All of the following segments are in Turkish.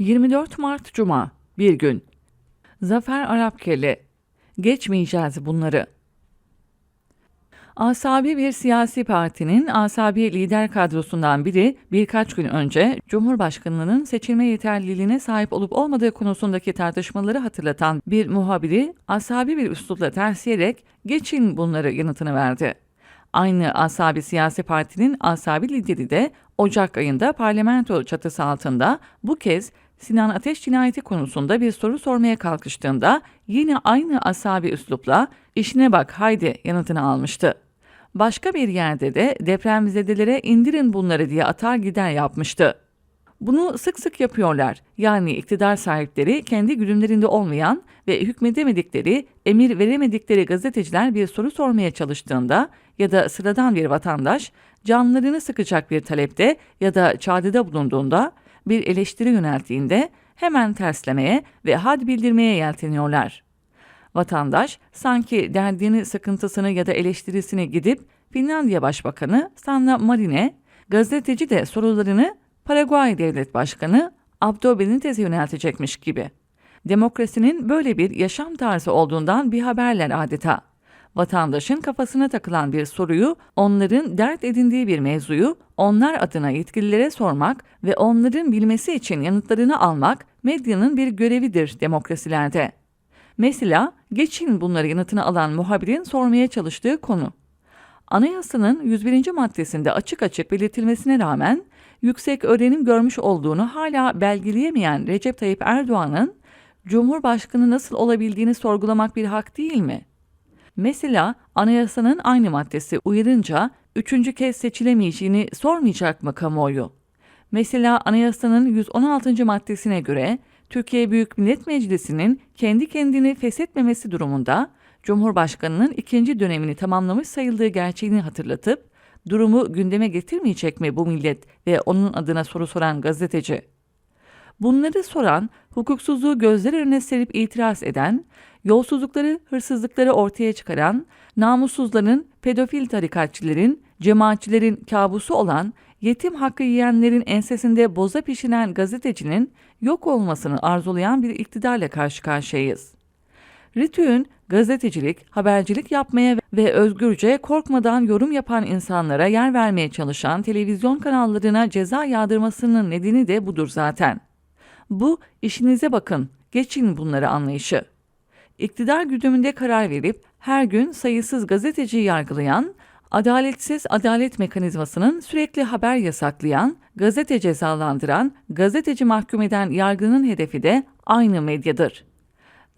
24 Mart Cuma, bir gün. Zafer Arapkeli. Geçmeyeceğiz bunları. Asabi bir siyasi partinin asabi lider kadrosundan biri birkaç gün önce Cumhurbaşkanlığının seçilme yeterliliğine sahip olup olmadığı konusundaki tartışmaları hatırlatan bir muhabiri asabi bir üslupla tersleyerek geçin bunları yanıtını verdi. Aynı asabi siyasi partinin asabi lideri de Ocak ayında parlamento çatısı altında bu kez Sinan Ateş cinayeti konusunda bir soru sormaya kalkıştığında yine aynı asabi üslupla işine bak haydi yanıtını almıştı. Başka bir yerde de depremzedelere indirin bunları diye atar gider yapmıştı. Bunu sık sık yapıyorlar. Yani iktidar sahipleri kendi güdümlerinde olmayan ve hükmedemedikleri, emir veremedikleri gazeteciler bir soru sormaya çalıştığında ya da sıradan bir vatandaş canlarını sıkacak bir talepte ya da çağrıda bulunduğunda bir eleştiri yönelttiğinde hemen terslemeye ve had bildirmeye yelteniyorlar. Vatandaş sanki derdini, sıkıntısını ya da eleştirisini gidip Finlandiya Başbakanı Sanna Marin'e, gazeteci de sorularını Paraguay Devlet Başkanı Abdo Benitez'e yöneltecekmiş gibi. Demokrasinin böyle bir yaşam tarzı olduğundan bir haberler adeta. Vatandaşın kafasına takılan bir soruyu, onların dert edindiği bir mevzuyu onlar adına yetkililere sormak ve onların bilmesi için yanıtlarını almak medyanın bir görevidir demokrasilerde. Mesela geçin bunları yanıtını alan muhabirin sormaya çalıştığı konu. Anayasanın 101. maddesinde açık açık belirtilmesine rağmen yüksek öğrenim görmüş olduğunu hala belgeleyemeyen Recep Tayyip Erdoğan'ın Cumhurbaşkanı nasıl olabildiğini sorgulamak bir hak değil mi? Mesela anayasanın aynı maddesi uyarınca üçüncü kez seçilemeyeceğini sormayacak mı kamuoyu? Mesela anayasanın 116. maddesine göre Türkiye Büyük Millet Meclisi'nin kendi kendini feshetmemesi durumunda Cumhurbaşkanının ikinci dönemini tamamlamış sayıldığı gerçeğini hatırlatıp durumu gündeme getirmeyecek mi bu millet ve onun adına soru soran gazeteci? Bunları soran, hukuksuzluğu gözler önüne serip itiraz eden, yolsuzlukları, hırsızlıkları ortaya çıkaran, namussuzların, pedofil tarikatçilerin, cemaatçilerin kabusu olan, yetim hakkı yiyenlerin ensesinde boza pişiren gazetecinin yok olmasını arzulayan bir iktidarla karşı karşıyayız. Ritü'nün gazetecilik, habercilik yapmaya ve özgürce korkmadan yorum yapan insanlara yer vermeye çalışan televizyon kanallarına ceza yağdırmasının nedeni de budur zaten. Bu işinize bakın, geçin bunları anlayışı. İktidar güdümünde karar verip her gün sayısız gazeteciyi yargılayan, adaletsiz adalet mekanizmasının sürekli haber yasaklayan, gazete cezalandıran, gazeteci mahkum eden yargının hedefi de aynı medyadır.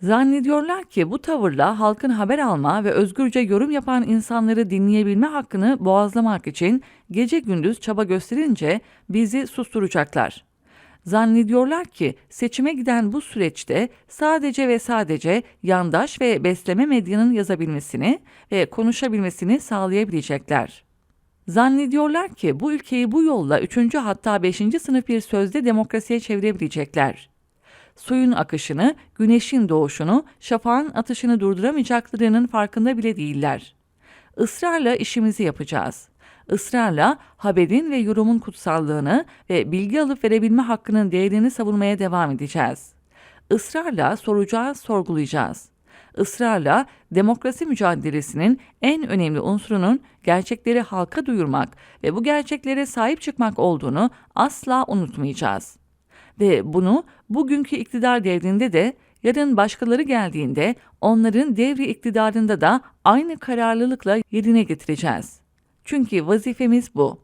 Zannediyorlar ki bu tavırla halkın haber alma ve özgürce yorum yapan insanları dinleyebilme hakkını boğazlamak için gece gündüz çaba gösterince bizi susturacaklar. Zannediyorlar ki seçime giden bu süreçte sadece ve sadece yandaş ve besleme medyanın yazabilmesini ve konuşabilmesini sağlayabilecekler. Zannediyorlar ki bu ülkeyi bu yolla 3. hatta 5. sınıf bir sözde demokrasiye çevirebilecekler. Suyun akışını, güneşin doğuşunu, şafağın atışını durduramayacaklarının farkında bile değiller. Israrla işimizi yapacağız ısrarla haberin ve yorumun kutsallığını ve bilgi alıp verebilme hakkının değerini savunmaya devam edeceğiz. Israrla soracağız, sorgulayacağız. Israrla demokrasi mücadelesinin en önemli unsurunun gerçekleri halka duyurmak ve bu gerçeklere sahip çıkmak olduğunu asla unutmayacağız. Ve bunu bugünkü iktidar devrinde de yarın başkaları geldiğinde onların devri iktidarında da aynı kararlılıkla yerine getireceğiz. Çünkü vazifemiz bu.